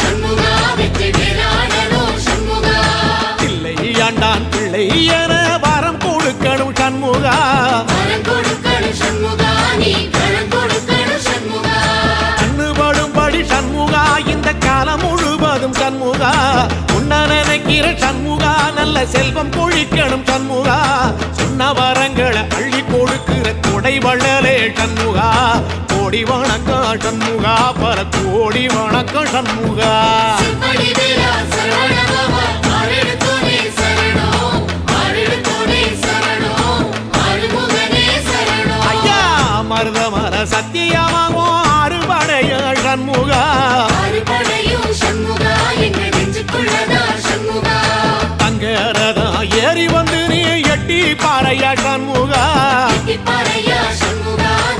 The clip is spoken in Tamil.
சண்முகா. வெற்றி வேலாடனோ சண்முகா. பிள்ளை ஆண்டான் பிள்ளை என வரம் கொடுக்கணும் சண்முகா. கண்ணுபடும்படி சண்முகா இந்த காலம் முழுவதும் சண்முகா. உன்ன நினைக்கிற சண்முகா நல்ல செல்வம் பொழிக்கணும் சண்முகா. கொடை வள்ளலே சண்முகா கோடி வணக்கம் சண்முகா பல கோடி வணக்கம் சண்முகா. ஐயா மருத மர சத்தியமாகும் அறுபடைய சண்முகா. தங்கரதா ஏறி வந்து நீ எட்டி பாறையா சண்முகா.